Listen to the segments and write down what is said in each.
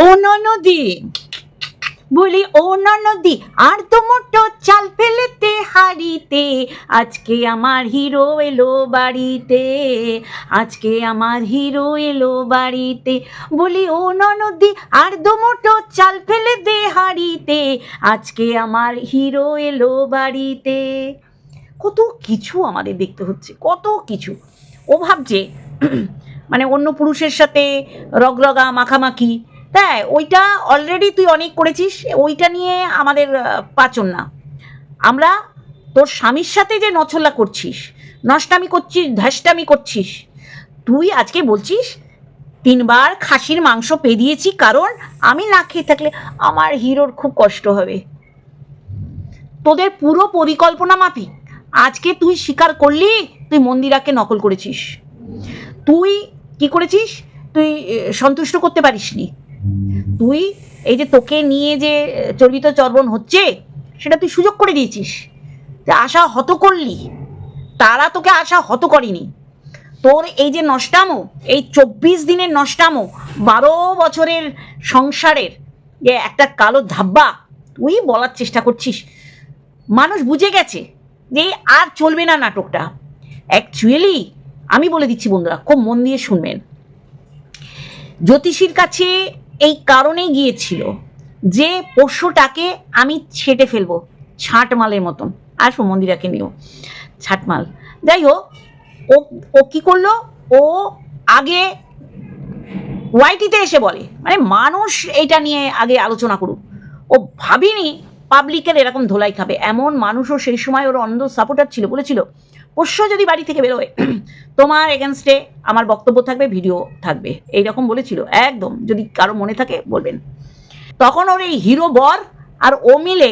ও ননদি বলি ও ননদি আর তো মোটো চাল ফেলেতে, হাড়িতে। আজকে আমার হিরো এলো বাড়িতে, আজকে আমার হিরো এলো বাড়িতে। বলি ও ননদি আর দো মোটো চাল ফেলে দে হাড়িতে। আজকে আমার হিরো এলো বাড়িতে। কত কিছু আমাদের দেখতে হচ্ছে, কত কিছু। ও ভাবছে মানে অন্য পুরুষের সাথে রগরগা, মাখামাখি তাই ওইটা অলরেডি তুই অনেক করেছিস, ওইটা নিয়ে আমাদের পাচন না। আমরা তোর স্বামীর সাথে যে নছল্লা করছিস, নষ্টামি করছিস ধ্যাসটামি করছিস, তুই আজকে বলছিস, তিনবার খাসির মাংস পেয়ে দিয়েছি কারণ আমি না খেয়ে থাকলে আমার হিরোর খুব কষ্ট হবে। তোদের পুরো পরিকল্পনা মাফিক। আজকে তুই স্বীকার করলি, তুই মন্দিরাকে নকল করেছিস। তুই কি করেছিস? তুই সন্তুষ্ট করতে পারিসনি। তুই এই যে তোকে নিয়ে যে চর্বিত চর্বণ হচ্ছে, সেটা তুই সুযোগ করে দিয়েছিস। যে আশা হত করলি, তারা তোকে আশা হত করেনি। তোর এই যে নষ্টামো, এই চব্বিশ দিনের নষ্টামো, বারো বছরের সংসারের যে একটা কালো ধাব্বা, তুই বলার চেষ্টা করছিস। মানুষ বুঝে গেছে যে আর চলবে না নাটকটা। অ্যাকচুয়ালি আমি বলে দিচ্ছি বন্ধুরা, খুব মন দিয়ে শুনবেন। জ্যোতিষীর কাছে এই কারণেই গিয়েছিল যে পশুটাকে আমি ছেটে ফেলব ছাট মালের মতন। আসব মন্দিরাকে নিও, ছাটমাল। যাই হোক, ও ও কী করল? ও আগে ওয়াইটিতে এসে বলে মানে মানুষ এইটা নিয়ে আগে আলোচনা করুক। ও ভাবিনি পাবলিকের এরকম ধোলাই খাবে। এমন মানুষও সেই সময় ওর অন্ধ সাপোর্টার ছিল, বলেছিল পোষ্য যদি বাড়ি থেকে বেরোয়, তোমার এগেনস্টে আমার বক্তব্য থাকবে ভিডিও থাকবে। এইরকম বলেছিল, একদম। যদি কারও মনে থাকে, বলবেন। তখন ওর এই হিরো বর আর ও মিলে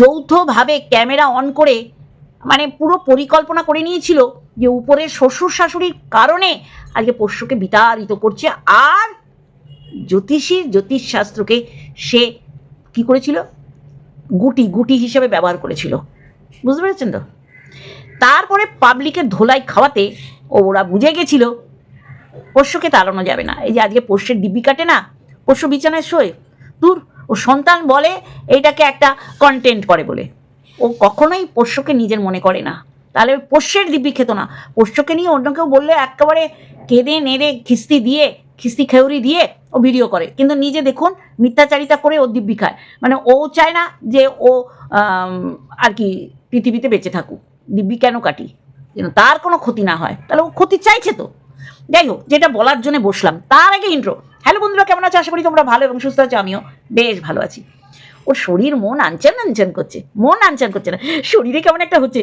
যৌথভাবে ক্যামেরা অন করে মানে পুরো পরিকল্পনা করে নিয়েছিল যে উপরের শ্বশুর শাশুড়ির কারণে আজকে পোষ্যকে বিতাড়িত করছে। আর জ্যোতিষী জ্যোতিষশাস্ত্রকে সে কি করেছিল? গুটি গুটি হিসেবে ব্যবহার করেছিল। বুঝতে পেরেছেন তো? তারপরে পাবলিকের ধোলাই খাওয়াতে ওরা বুঝে গেছিল। পোষ্যকে তাড়ানো যাবে না। এই যে আজকে পোষ্যের ডিব্বি কাটে না, পোষ্য বিছানায় শোয়। দূর, ও সন্তান বলে এইটাকে একটা কন্টেন্ট করে বলে। ও কখনোই পোষ্যকে নিজের মনে করে না। তাহলে পোষ্যের দিব্যি খেত না। পোষ্যকে নিয়ে অন্য কেউ বললে একেবারে কেঁদে নেড়ে খিস্তি দিয়ে, খিস্তি খেউরি দিয়ে ও ভিডিও করে। কিন্তু নিজে দেখুন, মিথ্যাচারিতা করে ও দিব্যি খায়। মানে ও চায় না যে ও আর কি পৃথিবীতে বেঁচে থাকুক। দিব্যি কেন কাটি? যেন তার কোনো ক্ষতি না হয়। তাহলে ও ক্ষতি চাইছে তো। যাই হোক, যেটা বলার জন্য বসলাম। তার আগে ইন্ট্রো হ্যালো বন্ধুরা, কেমন আছো? আশা করি তোমরা ভালো এবং সুস্থ আছো। আমিও বেশ ভালো আছি। ওর শরীর মন আনচান আনচান করছে। মন আনচান করছে না। শরীরে কেমন একটা হচ্ছে।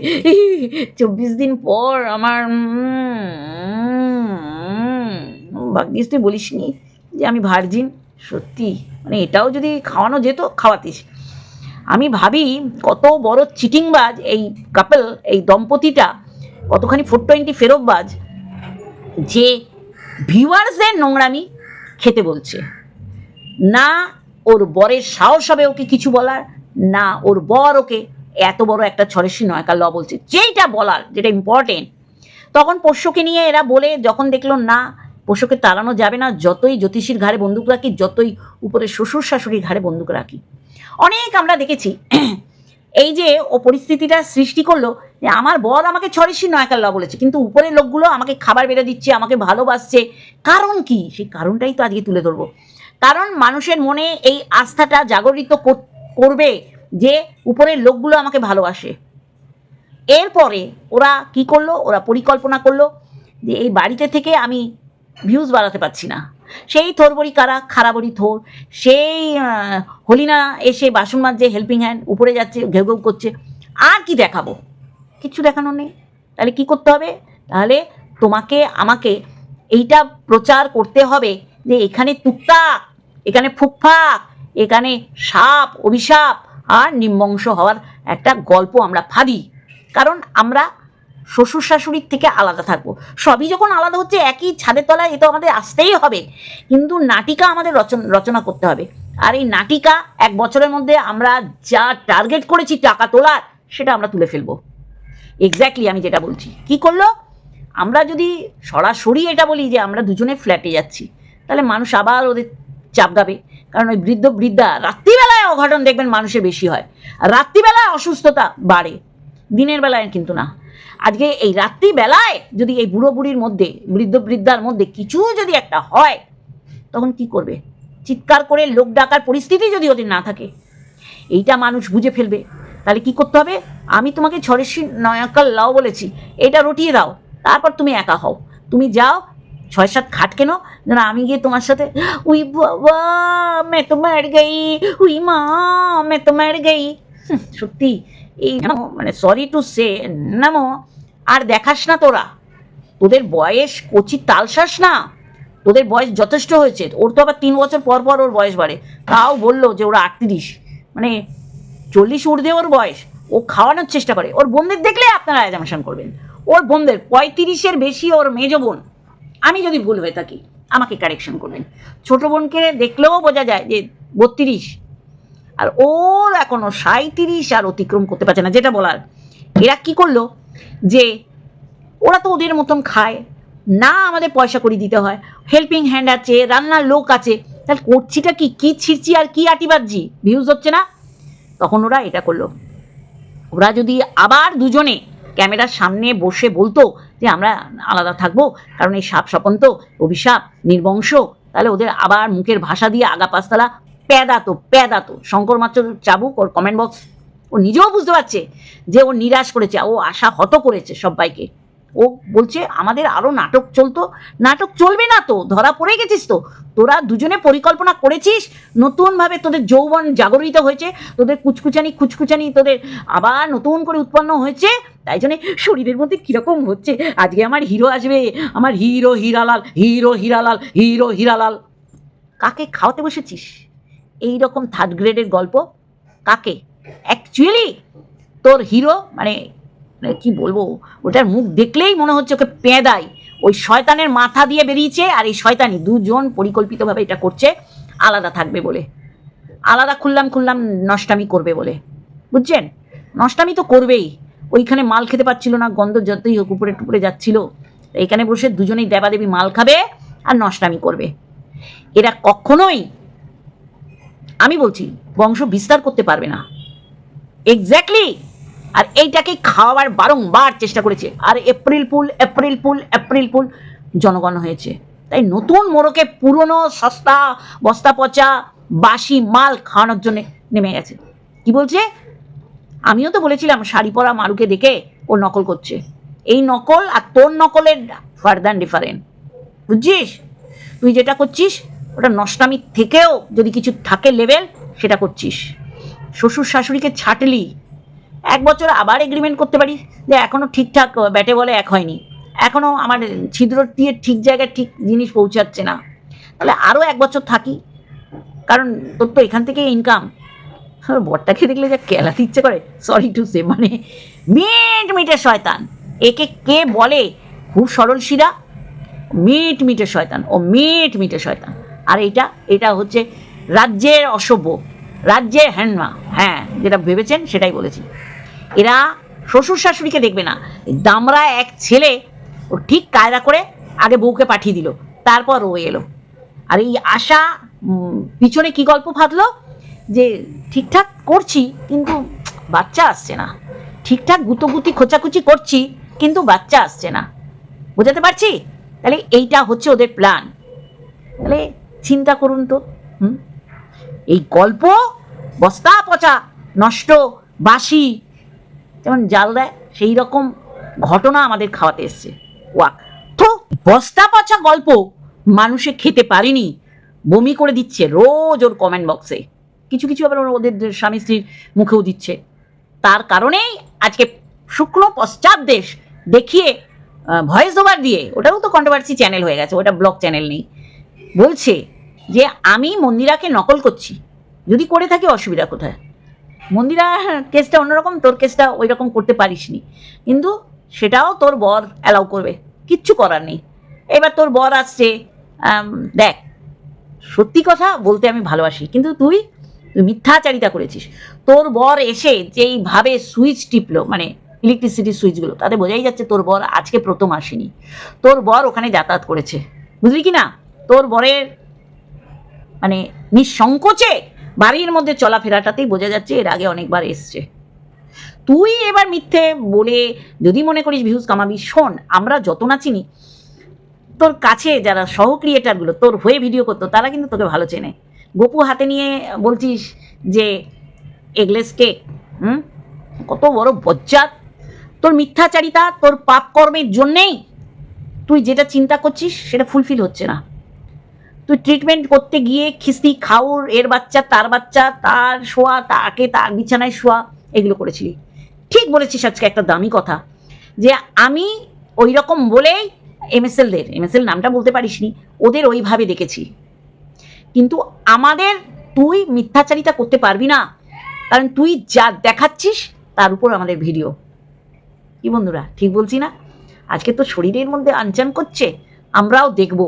চব্বিশ দিন পর আমার ভাগ্যিস তুই বলিস নি যে আমি ভার্জিন সত্যি মানে এটাও যদি খাওয়ানো যেত, খাওয়াতিস। আমি ভাবি কত বড় চিটিংবাজ এই কাপল এই দম্পতিটা, কতখানি ফোর টোয়েন্টি ফেরতবাজ, যে ভিউয়ার্সদের নোংরামি খেতে বলছে। না ওর বরের সাহস হবে ওকে কিছু বলার, না ওর বর ওকে এত বড় একটা ছরেশি নয়কা ল বলছে। যেইটা বলার, যেটা ইম্পর্টেন্ট তখন পোষ্যকে নিয়ে এরা বলে যখন দেখল না, পোষ্যকে তাড়ানো যাবে না, যতই জ্যোতিষীর ঘাড়ে বন্দুক রাখি, যতই উপরে শ্বশুর শাশুড়ির ঘাড়ে বন্দুক রাখি। অনেক আমরা দেখেছি। এই যে ও পরিস্থিতিটা সৃষ্টি করল, যে আমার বর আমাকে ছড়িসি নয়কার ল বলেছে, কিন্তু উপরের লোকগুলো আমাকে খাবার বেড়ে দিচ্ছে, আমাকে ভালোবাসছে। কারণ কি? সেই কারণটাই তো আজকে তুলে ধরবো। কারণ মানুষের মনে এই আস্থাটা জাগরিত করবে যে উপরের লোকগুলো আমাকে ভালোবাসে। এরপরে ওরা কি করল? ওরা পরিকল্পনা করল যে এই বাড়িতে থেকে আমি ভিউজ বাড়াতে পারছি না। সেই থোরবড়ি কারা খারাবড়ি থোর। সেই হলিনা এসে বাসন মাজছে হেল্পিং হ্যান্ড উপরে যাচ্ছে, ঘেউ ঘেউ করছে। আর কি দেখাবো? কিচ্ছু দেখানো নেই। তাহলে কি করতে হবে? তাহলে তোমাকে, আমাকে এইটা প্রচার করতে হবে যে এখানে তুকতাক, এখানে ফুকফাক, এখানে সাপ, অভিশাপ, আর নিম্বংশ হওয়ার একটা গল্প আমরা ভাবি কারণ আমরা শ্বশুর শাশুড়ির থেকে আলাদা থাকব। সবই যখন আলাদা হচ্ছে, একই ছাদের তলায় এ তো আমাদের আসতেই হবে। কিন্তু নাটিকা আমাদের রচনা রচনা করতে হবে। আর এই নাটিকা এক বছরের মধ্যে আমরা যা টার্গেট করেছি টাকা তোলার, সেটা আমরা তুলে ফেলব। এক্স্যাক্টলি আমি যেটা বলছি। কি করল? আমরা যদি সরাসরি এটা বলি যে আমরা দুজনে ফ্ল্যাটে যাচ্ছি, তাহলে মানুষ আবার ওদের চাপগাবে কারণ ওই বৃদ্ধ বৃদ্ধা রাত্রিবেলায় অঘটন দেখবেন মানুষের বেশি হয়। রাত্রিবেলায় অসুস্থতা বাড়ে, দিনের বেলায় কিন্তু না। আজকে এই রাত্রিবেলায় যদি এই বুড়ো বুড়ির মধ্যে, বৃদ্ধ বৃদ্ধার মধ্যে কিছু যদি একটা হয়, তখন কি করবে? চিৎকার করে লোক ডাকার পরিস্থিতি যদি ওদের না থাকে, এইটা মানুষ বুঝে ফেলবে। তাহলে কি করতে হবে? আমি তোমাকে ছড়েশি নয়াকাল লাও বলেছি, এটা রটিয়ে দাও, তারপর তুমি একা হও। তুমি যাও, ছয় সাত খাট কেন? যেন আমি গিয়ে তোমার সাথে, উই বাবা, মে তো মার গই, উই মা, মে তো মার গই। সত্যি এই মানে সরি টু সে নামো, আর দেখাস না তোরা। তোদের বয়স কচি তালশাস না। তোদের বয়স যথেষ্ট হয়েছে। ওর তো আবার তিন বছর পর পর ওর বয়স বাড়ে। তাও বলল যে ওরা আটত্রিশ। মানে চল্লিশ ঊর্ধ্বে ওর বয়স। ও খাওয়ানোর চেষ্টা করে। ওর বোনদের দেখলে আপনারা অ্যাজামশন করবেন। ওর বোনদের পঁয়ত্রিশের বেশি ওর মেজ বোন। আমি যদি ভুল হয়ে থাকি, আমাকে কারেকশন করবেন। ছোট বোনকে দেখলেও বোঝা যায় যে বত্রিশ। আর ওর এখনও সাঁত্রিশ আর অতিক্রম করতে পারছে না, যেটা বলার। এরা কি করল? যে ওরা তো ওদের মতন খায়। না, আমাদের পয়সা করে দিতে হয়। হেল্পিং হ্যান্ড আছে, রান্নার লোক আছে। তাহলে করছিটা কি? কি ছিঁড়ছি আর কি আটি বাজছি ভিউজ হচ্ছে না? তখন ওরা এটা করল। ওরা যদি আবার দুজনে ক্যামেরার সামনে বসে বলতো যে আমরা আলাদা থাকব, কারণ এই সাপ স্বপন্ত অভিশাপ, নির্বংশ, তাহলে ওদের আবার মুখের ভাষা দিয়ে আগা পাঁচতলা প্যাদাতো প্যাদাতো শঙ্কর মাত্র চাবুক ওর কমেন্ট বক্স ও নিজেও বুঝতে পারছে যে ও নিরাশ করেছে, ও আশা হত করেছে সবাইকে। ও বলছে, আমাদের আরও নাটক চলতো। নাটক চলবে না তো, ধরা পড়ে গেছিস তো। তোরা দুজনে পরিকল্পনা করেছিস, নতুনভাবে তোদের যৌবন জাগরিত হয়েছে, তোদের কুচকুচানি খুচকুচানি তোদের আবার নতুন করে উৎপন্ন হয়েছে। তাই জন্যে শরীরের মধ্যে কীরকম হচ্ছে? আজকে আমার হিরো আসবে, আমার hero Hiralal hero Hiralal hero Hiralal. কাকে খাওয়াতে বসেছিস? এই রকম থার্ড গ্রেডের গল্প? কাকে? অ্যাকচুয়ালি তোর হিরো মানে মানে কি বলব, ওটার মুখ দেখলেই মনে হচ্ছে ওকে পেঁদাই। ওই শয়তানের মাথা দিয়ে বেরিয়েছে আর এই শয়তানি দুজন পরিকল্পিতভাবে এটা করছে, আলাদা থাকবে বলে। আলাদা খুললাম খুললাম নষ্টামি করবে বলে। বুঝছেন? নষ্টামি তো করবেই। ওইখানে মাল খেতে পাচ্ছিল না, গন্ধ যতই হোক উপরে টুপরে যাচ্ছিল। এইখানে বসে দুজনেই দেবাদেবী মাল খাবে আর নষ্টামি করবে। এরা কখনোই আমি বলছি, বংশ বিস্তার করতে পারবে না। এক্স্যাক্টলি আর এইটাকে খাওয়াবার বারংবার চেষ্টা করেছে। আর April fool April fool April fool জনগণ হয়েছে। তাই নতুন মোড়কে পুরনো সস্তা, বস্তা পচা, বাসি মাল খাওয়ানোর জন্য নেমে গেছে। কি বলছে? আমিও তো বলেছিলাম, শাড়ি পরা মারুকে দেখে ও নকল করছে। এই নকল আর তোর নকলের ফার্দার ডিফারেন্ট বুঝছিস? তুই যেটা করছিস ওটা নষ্টামি থেকেও যদি কিছু থাকে লেভেল, সেটা করছিস। শ্বশুর শাশুড়িকে ছাটলি, এক বছর আবার এগ্রিমেন্ট করতে পারি যে এখনও ঠিকঠাক ব্যাটে বলে এক হয়নি। এখনও আমার ছিদ্র দিয়ে ঠিক জায়গায় ঠিক জিনিস পৌঁছাচ্ছে না। তাহলে আরও এক বছর থাকি। কারণ তোর তো এখান থেকে ইনকাম বরটাকে দেখলে যা কেলাতে ইচ্ছে করে। সরি টু সে মানে মিট মিটে শয়তান। একে কে বলে? খুব সরল শিরা। মিট মিটে শয়তান। ও মিট মিটে শয়তান। আর এটা এটা হচ্ছে রাজ্যের অসভ্য, রাজ্যের হ্যান্ডমা হ্যাঁ যেটা ভেবেছেন সেটাই বলেছি। এরা শ্বশুর শাশুড়িকে দেখবে না। দামরা এক ছেলে, ও ঠিক কায়দা করে আগে বউকে পাঠিয়ে দিল, তারপর ও এলো। আর এই আশা পিছনে কি গল্প ফাঁদলো যে ঠিকঠাক করছি, কিন্তু বাচ্চা আসছে না। ঠিকঠাক গুতোগুতি খোঁচাখুচি করছি, কিন্তু বাচ্চা আসছে না। বোঝাতে পারছি? তাহলে এইটা হচ্ছে ওদের প্ল্যান তাহলে চিন্তা করুন তো, হুম? এই গল্প, বস্তা পচা, নষ্ট বাসি যেমন জাল দেয় সেই রকম ঘটনা আমাদের খাওয়াতে এসছে। ওয়াক। তো বস্তা পচা গল্প মানুষে খেতে পারেনি, বমি করে দিচ্ছে রোজ ওর কমেন্ট বক্সে কিছু কিছু আবার ওদের স্বামী স্ত্রীর মুখেও দিচ্ছে। তার কারণেই আজকে শুক্ল পশ্চাৎ দেশ দেখিয়ে ভয়েস ওভার দিয়ে, ওটাও তো কন্ট্রোভার্সি চ্যানেল হয়ে গেছে, ওটা ব্লগ চ্যানেল নেই। বলছে যে আমি মন্দিরাকে নকল করছি। যদি করে থাকি অসুবিধা কোথায়? মন্দিরা কেসটা অন্যরকম, তোর কেসটা ওই রকম করতে পারিসনি। কিন্তু সেটাও তোর বর অ্যালাউ করবে। কিচ্ছু করার নেই। এবার তোর বর আসছে দেখ, সত্যি কথা বলতে আমি ভালোবাসি, কিন্তু তুই মিথ্যাচারিতা করেছিস। তোর বর এসে যেইভাবে সুইচ টিপলো মানে ইলেকট্রিসিটি সুইচগুলো, তাতে বোঝাই যাচ্ছে তোর বর আজকে প্রথম আসেনি। তোর বর ওখানে যাতায়াত করেছে। বুঝলি কি না? তোর বরের মানে নিঃসংকোচে বাড়ির মধ্যে চলাফেরাটাতেই বোঝা যাচ্ছে এর আগে অনেকবার এসছে। তুই এবার মিথ্যে বলে যদি মনে করিস ভিউজ কামাবি, শোন, আমরা যত না চিনি তোর কাছে যারা সহ ক্রিয়েটারগুলো তোর হয়ে ভিডিও করতো, তারা কিন্তু তোকে ভালো চেনে। গপু হাতে নিয়ে বলছিস যে এগলেস কেক হুম? কত বড় বজ্জাত। তোর মিথ্যাচারিতা তোর পাপ কর্মের জন্যেই তুই যেটা চিন্তা করছিস, সেটা ফুলফিল হচ্ছে না। তুই ট্রিটমেন্ট করতে গিয়ে খিস্তি, খাওর, এর বাচ্চা, তার বাচ্চা, তার শোয়া, তাকে তার বিছানায় শোয়া, এগুলো করেছিলি। ঠিক বলেছিস আজকে একটা দামি কথা, যে আমি ওই রকম বলেই এমএসএলদের এমএসএল নামটা বলতে পারিসনি, ওদের ওইভাবে দেখেছি। কিন্তু আমাদের তুই মিথ্যাচারিতা করতে পারবি না, কারণ তুই যা দেখাচ্ছিস তার উপর আমাদের ভিডিও। কি বন্ধুরা, ঠিক বলছি না? আজকে তো শরীরের মধ্যে আনচান করছে, আমরাও দেখব।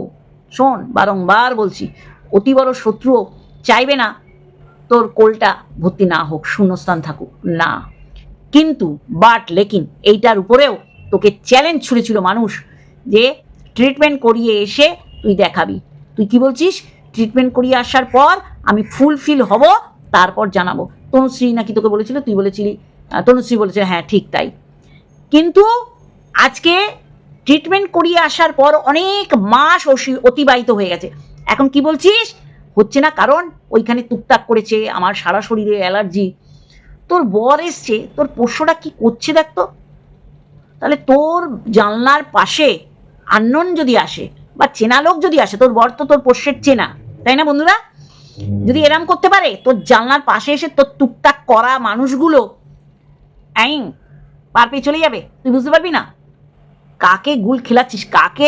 শোন, বারংবার বলছি, অতি বড় শত্রুও চাইবে না তোর কোলটা ভর্তি না হোক, শূন্যস্থান থাকুক, না। কিন্তু বাট লেকিন এইটার উপরেও তোকে চ্যালেঞ্জ ছুড়েছিল মানুষ যে ট্রিটমেন্ট করিয়ে এসে তুই দেখাবি। তুই কি বলছিস? ট্রিটমেন্ট করিয়ে আসার পর আমি ফুলফিল হব, তারপর জানাব। তনুশ্রী নাকি তোকে বলেছিল? তুই বলেছিলি তনুশ্রী বলেছিল হ্যাঁ ঠিক তাই। কিন্তু আজকে ট্রিটমেন্ট করিয়ে আসার পর অনেক মাস অতিবাহিত হয়ে গেছে। এখন কি বলছিস? হচ্ছে না কারণ ওইখানে টুকটাক করেছে, আমার সারা শরীরে অ্যালার্জি। তোর বর এসছে, তোর পোষ্যটা কি করছে দেখ তো? তাহলে তোর জানলার পাশে আননোন যদি আসে বা চেনা লোক যদি আসে, তোর বর তো তোর পোষ্যের চেনা, তাই না বন্ধুরা? যদি এরম করতে পারে, তোর জানলার পাশে এসে তোর টুকটাক করা মানুষগুলো অ্যাং পার পেয়ে চলে যাবে। তুই বুঝতে পারবি না? কাকে গুল খেলাচ্ছিস? কাকে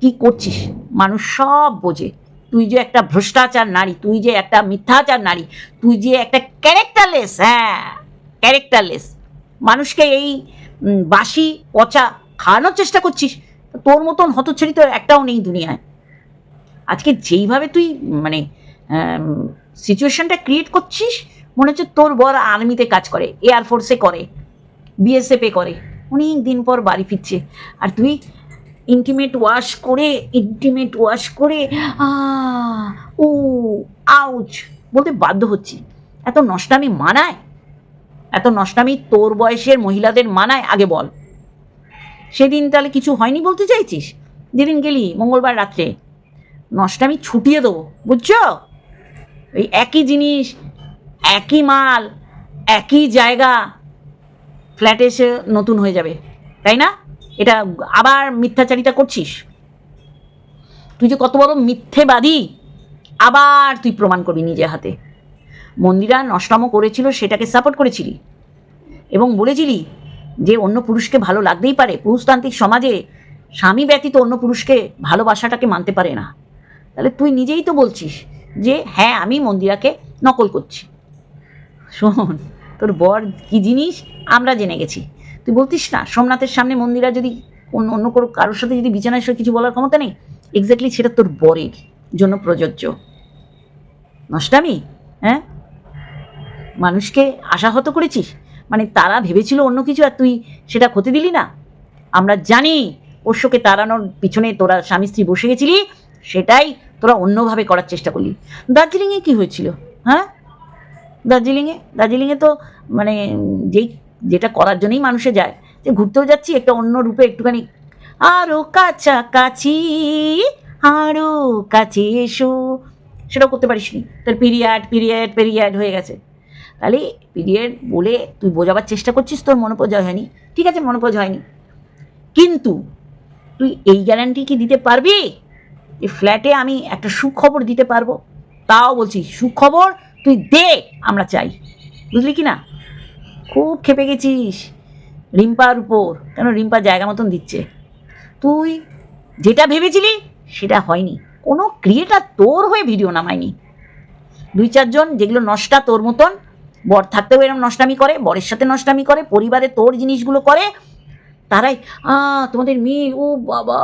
কি করছিস? মানুষ সব বোঝে। তুই যে একটা ভ্রষ্টাচার নারী, তুই যে একটা মিথ্যাচার নারী, তুই যে একটা ক্যারেক্টারলেস হ্যাঁ ক্যারেক্টারলেস। মানুষকে এই বাসি পচা খাওয়ানোর চেষ্টা করছিস। তোর মতন হতচ্ছড়ি তো একটাও নেই দুনিয়ায়। আজকে যেইভাবে তুই মানে সিচুয়েশনটা ক্রিয়েট করছিস, মনে হচ্ছে তোর বর আর্মিতে কাজ করে এয়ারফোর্সে করে বিএসএফে করে। অনেক দিন পর বাড়ি ফিরছে। আর তুই ইন্টিমেট ওয়াশ করে ইন্টিমেট ওয়াশ করে ও আউচ বলতে বাধ্য হচ্ছি। এত নষ্টামি মানায়? এত নষ্টামি তোর বয়সের মহিলাদের মানায়? আগে বল। সেদিন তাহলে কিছু হয়নি বলতে চাইছিস? যেদিন গেলি মঙ্গলবার রাত্রে। নষ্টামি ছুটিয়ে দেবো, বুঝছ? ওই একই জিনিস, একই মাল, একই জায়গা ফ্ল্যাটে এসে নতুন হয়ে যাবে, তাই না? এটা আবার মিথ্যাচারিতা করছিস? তুই যে কত বড় মিথ্যেবাদী, আবার তুই প্রমাণ করবি নিজের হাতে। মন্দিরা নষ্টাম করেছিল, সেটাকে সাপোর্ট করেছিলি। এবং বলেছিলি যে অন্য পুরুষকে ভালো লাগতেই পারে। পুরুষতান্ত্রিক সমাজে স্বামী ব্যতীত অন্য পুরুষকে ভালোবাসাটাকে মানতে পারে না। তাহলে তুই নিজেই তো বলছিস যে হ্যাঁ আমি মন্দিরাকে নকল করছি। শোন তোর বর কি জিনিস? আমরা জেনে গেছি। তুই বলতিস না, সোমনাথের সামনে মন্দিরা যদি অন্য অন্য কোনো কারোর সাথে যদি বিছানায় কিছু বলার ক্ষমতা নেই? এক্স্যাক্টলি সেটা তোর বরের জন্য প্রযোজ্য। নষ্টামি হ্যাঁ? মানুষকে আশাহত করেছিস? মানে তারা ভেবেছিল অন্য কিছু আর তুই সেটা ক্ষতি দিলি না? আমরা জানি পোষ্যকে তাড়ানোর পিছনে তোরা স্বামী স্ত্রী বসে গেছিলি, সেটাই তোরা অন্যভাবে করার চেষ্টা করলি। দার্জিলিংয়ে কি হয়েছিল হ্যাঁ? দার্জিলিংয়ে দার্জিলিংয়ে তো মানে যেই, যেটা করার জন্যই মানুষে যায়, যে ঘুরতেও যাচ্ছি একটা অন্য রূপে একটুখানি আরও কাছাকাছি আরও কাছে এসো। সেটাও করতে পারিস নি। তোর পিরিয়ড পিরিয়ড পিরিয়ড হয়ে গেছে। তাহলে পিরিয়ড বলে তুই বোঝাবার চেষ্টা করছিস, তোর মনোপজ হয়নি। ঠিক আছে, মনোপজ হয়নি। কিন্তু তুই এই গ্যারান্টি কি দিতে পারবি? যে ফ্ল্যাটে আমি একটা সুখবর দিতে পারব। তাও বলছি, সুখবর তুই দে, আমরা চাই। বুঝলি কি না? খুব খেপে গেছিস রিম্পার উপর। কেন রিম্পা জায়গা মতন দিচ্ছে? তুই যেটা ভেবেছিলি সেটা হয়নি। কোনো ক্রিয়েটার তোর হয়ে ভিডিও নামায়নি। দুই চারজন যেগুলো নষ্টা তোর মতন, বর থাকতেও এরকম নষ্টামি করে, বরের সাথে নষ্টামি করে, পরিবারে তোর জিনিসগুলো করে, তারাই আ তোমাদের মিল, ও বাবা,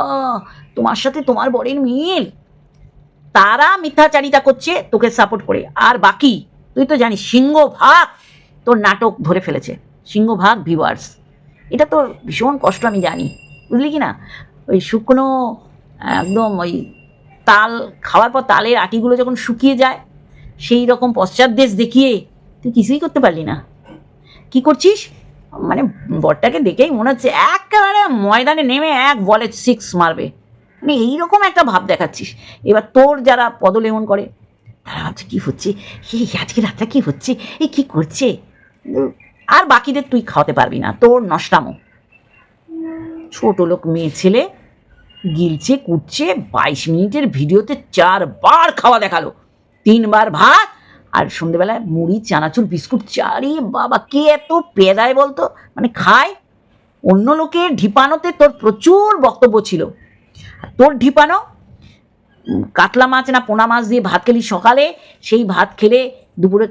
তোমার সাথে তোমার বরের মিল। তারা মিথ্যাচারিতা করছে, তোকে সাপোর্ট করে। আর বাকি, তুই তো জানিস সিংহভাগ তোর নাটক ধরে ফেলেছে। সিংহভাগ ভিউয়ার্স এটা তোর ভীষণ কষ্ট, আমি জানি। বুঝলি কি না? ওই শুকনো, একদম ওই তাল, খাওয়ার পর তালের আটিগুলো যখন শুকিয়ে যায়, সেই রকম পশ্চাৎদেশ দেখিয়ে তুই কিছুই করতে পারলি না। কি করছিস? মানে বরটাকে দেখেই মনে হচ্ছে, একেবারে ময়দানে নেমে এক বলে সিক্স মারবে। মানে এইরকম একটা ভাব দেখাচ্ছিস। এবার তোর যারা পদলেমন করে, তারা ভাবছে, কী হচ্ছে? এই আজকে রাতটা কী হচ্ছে? এই কী করছে? আর বাকিদের তুই খাওয়াতে পারবি না, তোর নষ্টামো। ছোট লোক, মেয়ে, ছেলে গিলছে, কুটছে, বাইশ মিনিটের ভিডিওতে চারবার খাওয়া দেখাল। তিনবার ভাত আর সন্ধেবেলায় মুড়ি, চানাচুর, বিস্কুট চারি বাবা, কে এত পেদায় বলতো? মানে খায়? অন্য লোকের ঢিপানোতে তোর প্রচুর বক্তব্য ছিল। তোর ঢিপানো? কাতলা মাছ না পোনা মাছ দিয়ে ভাত খেলি সকালে, সেই ভাত খেলে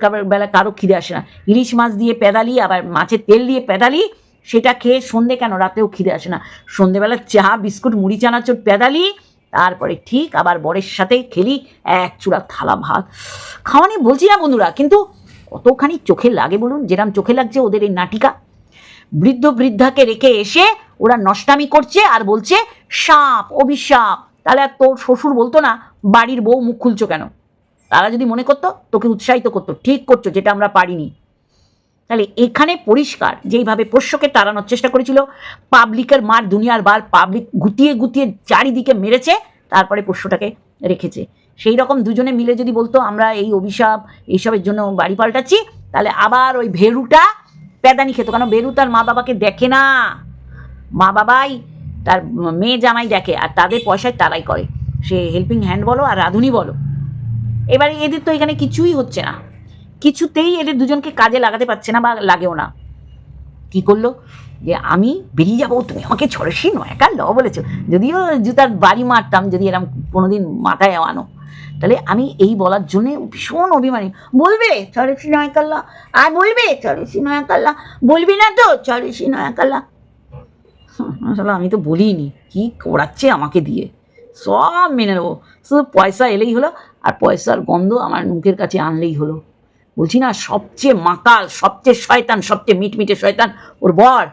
খাবার বেলা কারও খিদে আসে না। ইলিশ মাছ দিয়ে পেদালি, আবার মাছের তেল দিয়ে পেদালি, সেটা খেয়ে সন্ধে কেন? রাতেও খিদে আসে না। সন্ধেবেলা চা, বিস্কুট, মুড়ি, চানাচুর, পেদালি, তারপরে ঠিক আবার বরের সাথে খেলি এক চূড়া থালা ভাত। খাওয়া নিয়ে বলছি না বন্ধুরা, কিন্তু কতখানি চোখে লাগে বলুন? যেরকম চোখে লাগছে ওদের এই নাটিকা। বৃদ্ধ বৃদ্ধাকে রেখে এসে ওরা নষ্টামি করছে আর বলছে সাপ, অভিশাপ। তাহলে আর তোর শ্বশুর বলতো না, বাড়ির বউ মুখ খুলছো কেন? তারা যদি মনে করতো, তোকে উৎসাহিত করতো, ঠিক করছ, যেটা আমরা পারিনি। তাহলে এখানে পরিষ্কার, যেইভাবে পোষ্যকে তাড়ানোর চেষ্টা করেছিল, পাবলিকের মার দুনিয়ার বার পাবলিক গুতিয়ে গুতিয়ে চারিদিকে মেরেছে, তারপরে পোষ্যটাকে রেখেছে। সেই রকম দুজনে মিলে যদি বলতো, আমরা এই অভিশাপ, এইসবের জন্য বাড়ি পাল্টাচ্ছি, তাহলে আবার ওই ভেরুটা প্যাদানি খেত। কারণ ভেরু তার মা বাবাকে দেখে না। মা বাবাই তার মেয়ে জামাই দেখে আর তাদের পয়সায় তারাই করে। সে হেল্পিং হ্যান্ড বলো আর রাঁধুনি বলো। এবারে এদের তো এখানে কিছুই হচ্ছে না। কিছুতেই এদের দুজনকে কাজে লাগাতে পারছে না বা লাগেও না। কি করল? যে আমি বেরিয়ে যাব, তুমি আমাকে ছড়সি নয় একা ল বলেছ। যদিও জুতার বাড়ি মারতাম, যদি এরম কোনোদিন মাথায় আনো। তাহলে আমি এই বলার জন্য ভীষণ অভিমানী। বলবে ছড়সি নয় কাল্লা আর বলবে ছড়সি নয় কাল্লা বলবি না তো ছড়সি নয় কাল্লা আসলে আমি তো বলিনি। কি করাচ্ছে আমাকে দিয়ে? সব মেনে নেব। শুধু পয়সা এলেই হলো, আর পয়সার গন্ধ আমার মুখের কাছে আনলেই হলো। বলছি না, সবচেয়ে মাতাল, সবচেয়ে শয়তান, সবচেয়ে মিটমিটে শয়তান ওর বর।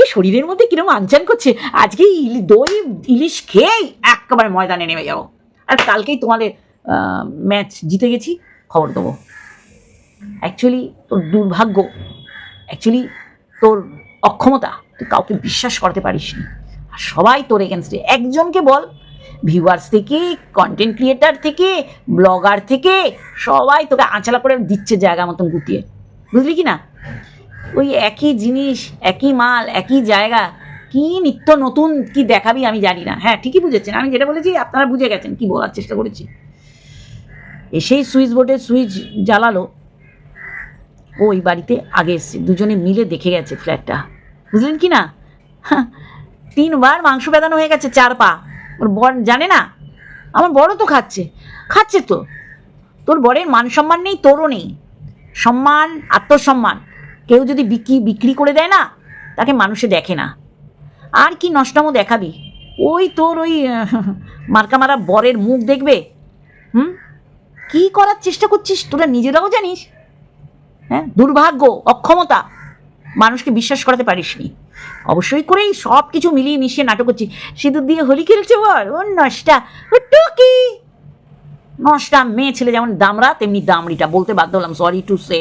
এই শরীরের মধ্যে কীরকম আনচান করছে? আজকে দই, ইলিশ খেয়েই একেবারে ময়দানে নেমে যাব। আর কালকেই তোমাদের ম্যাচ জিতে গেছি, খবর দেবো। অ্যাকচুয়ালি তোর দুর্ভাগ্য অ্যাকচুয়ালি তোর অক্ষমতা তুই কাউকে বিশ্বাস করতে পারিস নি। আর সবাই তোর এগেনস্টে একজনকে বল ভিউয়ার্স থেকে কন্টেন্ট ক্রিয়েটার থেকে ব্লগার থেকে, সবাই তোকে আঁচলা করে দিচ্ছে জায়গা মতন গুটিয়ে। বুঝলি কি না? ওই একই জিনিস, একই মাল, একই জায়গা, কি নিত্য নতুন, কি দেখাবি আমি জানি না। হ্যাঁ ঠিকই বুঝেছেন। আমি যেটা বলেছি, আপনারা বুঝে গেছেন কি বলার চেষ্টা করেছি। এসেই সুইচ বোর্ডে সুইচ জ্বালালো। ওই বাড়িতে আগে এসছে। দুজনে মিলে দেখে গেছে ফ্ল্যাটটা বুঝলেন কি না? তিনবার মাংস বেদানো হয়ে গেছে চার পা। ওর বর জানে না? আমার বড় তো খাচ্ছে। খাচ্ছে তো। তোর বরের মান সম্মান নেই তোরও নেই। সম্মান আত্মসম্মান কেউ যদি বিক্রি বিক্রি করে দেয় না তাকে মানুষে দেখে না। আর কি নষ্টমো দেখাবি? ওই তোর ওই আহ, মার্কা মারা বরের মুখ দেখবে? হুম? কি করার চেষ্টা করছিস? তোরা নিজেরাও জানিস। হ্যাঁ? দুর্ভাগ্য অক্ষমতা। মানুষকে বিশ্বাস করাতে পারিসনি। অবশ্যই করেই সব কিছু মিলিয়ে মিশিয়ে নাটক করছি। সিঁদুর দিয়ে হোলি খেলছে বল, ও নষ্টা, ও টুকি। নষ্টা মেয়ে ছেলে যেমন দামরা তেমনি দামড়িটা, বলতে বাধ্য হলাম সরি টু সে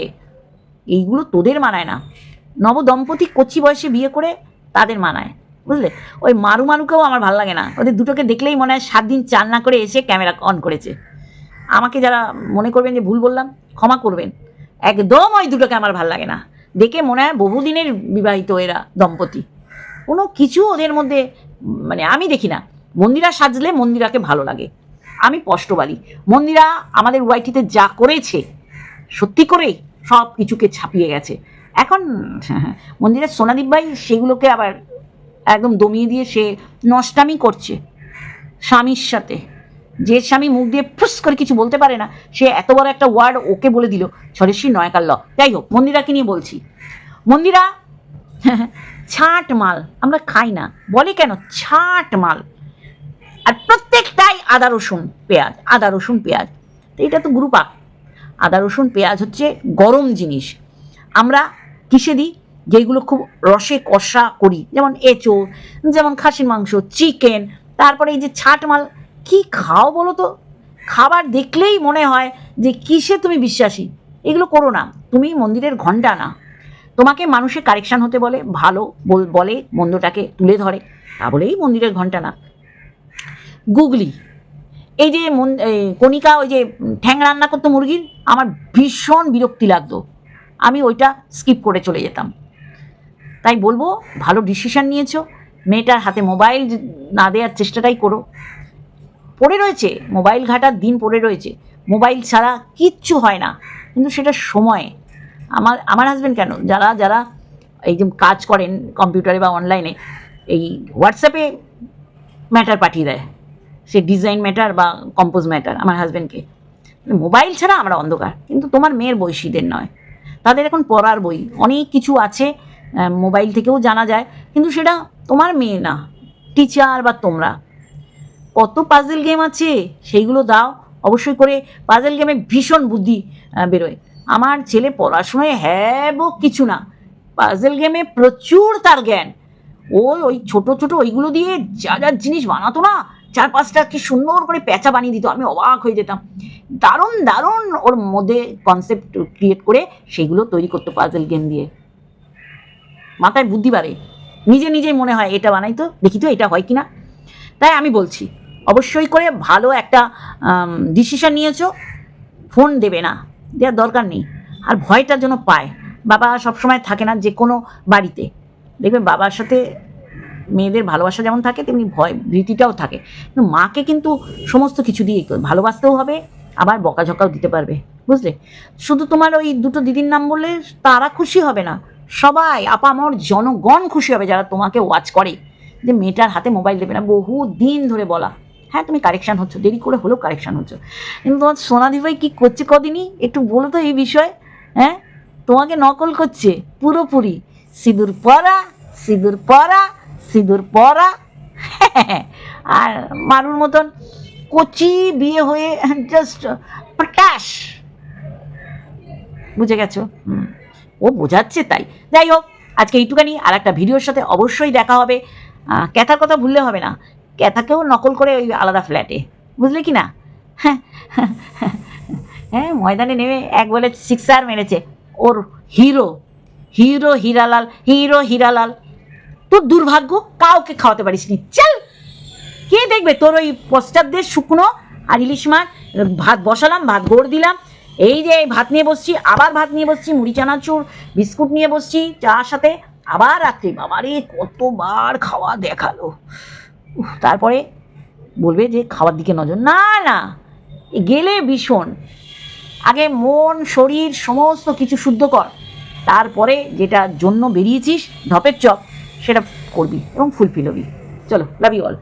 এইগুলো তোদের মানায় না। নব দম্পতি কচি বয়সে বিয়ে করে তাদের মানায়, বুঝলে? ওই মারু মারুকেও আমার ভালো লাগে না। ওদের দুটোকে দেখলেই মনে হয় সাত দিন চান না করে এসে ক্যামেরা অন করেছে। আমাকে যারা মনে করবেন যে ভুল বললাম, ক্ষমা করবেন। একদম ওই দুটোকে আমার ভালো লাগে না। দেখে মনে হয় বহুদিনের বিবাহিত এরা দম্পতি। কোনো কিছু ওদের মধ্যে মানে আমি দেখি না। মন্দিরা সাজলে মন্দিরাকে ভালো লাগে। আমি স্পষ্টবাদী মন্দিরা আমাদের ওয়াইটিতে যা করেছে, সত্যি করেই সব কিছুকে ছাপিয়ে গেছে। এখন মন্দিরের সোনাদীপ ভাই সেগুলোকে আবার একদম দমিয়ে দিয়ে সে নষ্টামি করছে স্বামীর সাথে। যে স্বামী মুখ দিয়ে ফুস করে কিছু বলতে পারে না, সে এত বড় একটা ওয়ার্ড ওকে বলে দিল ছরেশ্বরী নয়কার ল। যাই হোক, মন্দিরাকে নিয়ে বলছি। মন্দিরা, ছাট মাল, আমরা খাই না। বলে কেন? ছাট মাল। আর প্রত্যেকটাই আদা, রসুন, পেঁয়াজ, আদা, রসুন, পেঁয়াজ। তো এটা তো গুরুপাক। আদা, রসুন, পেঁয়াজ হচ্ছে গরম জিনিস। আমরা কিসে দিই? যেগুলো খুব রসে কষা করি। যেমন এঁচো, যেমন খাসির মাংস, চিকেন, তারপরে এই যে ছাট মাল কি খাও বলো তো? খাবার দেখলেই মনে হয় যে কিসে তুমি বিশ্বাসী? এগুলো করো না। তুমি মন্দিরের ঘণ্টা না। তোমাকে মানুষের কারেকশান হতে বলে, ভালো বল- মন্দটাকে তুলে ধরে। তা বলেই মন্দিরের ঘণ্টা না। গুগলি, এই যে মন- কণিকা, ওই যে ঠ্যাং রান্না করতো মুরগির, আমার ভীষণ বিরক্তি লাগতো। আমি ওইটা স্কিপ করে চলে যেতাম। তাই বলব, ভালো ডিসিশন নিয়েছো। মেয়েটার হাতে মোবাইল না দেওয়ার চেষ্টাটাই করো। পড়ে রয়েছে, মোবাইল ঘাটার দিন পড়ে রয়েছে, মোবাইল ছাড়া কিচ্ছু হয় না। কিন্তু সেটা সময়ে। আমার আমার হাজব্যান্ড কেন? যারা যারা এই যে কাজ করেন কম্পিউটারে বা অনলাইনে এই হোয়াটসঅ্যাপে ম্যাটার পাঠিয়ে দেয়। সে ডিজাইন ম্যাটার বা কম্পোজ ম্যাটার আমার হাজব্যান্ডকে মোবাইল ছাড়া আমরা অন্ধকার। কিন্তু তোমার মেয়ের বয়সীদের নয়। তাদের এখন পড়ার বই। অনেক কিছু আছে মোবাইল থেকেও জানা যায়। কিন্তু সেটা তোমার মেয়ে না। টিচার বা তোমরা। কত পাজেল গেম আছে, সেইগুলো দাও। অবশ্যই করে পাজেল গেমে ভীষণ বুদ্ধি বেরোয়। আমার ছেলে পড়াশোনায় হ্যাঁ বো কিছু না। পাজেল গেমে প্রচুর তার জ্ঞান। ওই ওই ছোট ছোট ওইগুলো দিয়ে যা যা জিনিস বানাতো না, চার পাঁচটা কি সুন্দর করে প্যাঁচা বানিয়ে দিত, আমি অবাক হয়ে যেতাম। দারুণ দারুণ ওর মধ্যে কনসেপ্ট ক্রিয়েট করে সেগুলো তৈরি করতো পাজেল গেম দিয়ে। মাথায় বুদ্ধি বাড়ে। নিজে, নিজেই মনে হয়, এটা বানাই তো, দেখি তো এটা হয় কি না তাই আমি বলছি অবশ্যই করে ভালো একটা ডিসিশন নিয়েছো ফোন দেবে না, দেওয়ার দরকার নেই। আর ভয়টা যেন পায়। বাবা সবসময় থাকে না যে কোনো বাড়িতে। দেখবেন বাবার সাথে মেয়েদের ভালোবাসা যেমন থাকে, তেমনি ভয়, ভীতিটাও থাকে। কিন্তু মাকে কিন্তু সমস্ত কিছু দিয়ে ভালোবাসতেও হবে, আবার বকাঝকাও দিতে পারবে। বুঝলে? শুধু তোমার ওই দুটো দিদির নাম বললে তারা খুশি হবে না। সবাই, আপামর জনগণ খুশি হবে যারা তোমাকে ওয়াচ করে। যে মেয়েটার হাতে মোবাইল দেবে না বহু দিন ধরে বলা। হ্যাঁ তুমি কারেকশান হচ্ছ, দেরি করে হলেও কারেকশান হচ্ছ। কিন্তু তোমার সোনাদি ভাই কী করছে কদিনই? একটু বলো তো এই বিষয়ে হ্যাঁ? তোমাকে নকল করছে পুরোপুরি। সিঁদুর পরা সিঁদুর পরা সিঁদুর পরা। আর মারুর মতন কচি বিয়ে হয়ে জাস্ট প্রকাশ। বুঝে গেছো? ও বোঝাচ্ছে তাই। যাই হোক, আজকে এইটুখানি আর একটা ভিডিওর সাথে অবশ্যই দেখা হবে। ক্যাথার কথা ভুললে হবে না। ক্যাথাকেও নকল করে ওই আলাদা ফ্ল্যাটে বুঝলে কি না? হ্যাঁ হ্যাঁ ময়দানে নেমে এক বলে সিক্সার মেরেছে। ওর hero hero Hiralal hero Hiralal. তোর দুর্ভাগ্য, কাউকে খাওয়াতে পারিস নি চল! কে দেখবে তোর ওই পশ্চাৎদের শুকনো আর ইলিশ মাছ? ভাত বসালাম, ভাত গোড় দিলাম। এই যে ভাত নিয়ে বসছি, আবার ভাত নিয়ে বসছি, মুড়ি, চানাচুর, বিস্কুট নিয়ে বসছি, চার সাথে। আবার রাত্রি, বাবারে, কতবার খাওয়া দেখাল। তারপরে বলবে যে খাওয়ার দিকে নজর। না না গেলে ভীষণ। আগে মন, শরীর, সমস্ত কিছু শুদ্ধ কর। তারপরে যেটা জন্য বেরিয়েছিস ধপের চপ, সেটা করবি এবং ফুলফিল হবি। চলো লাভ ইউ অল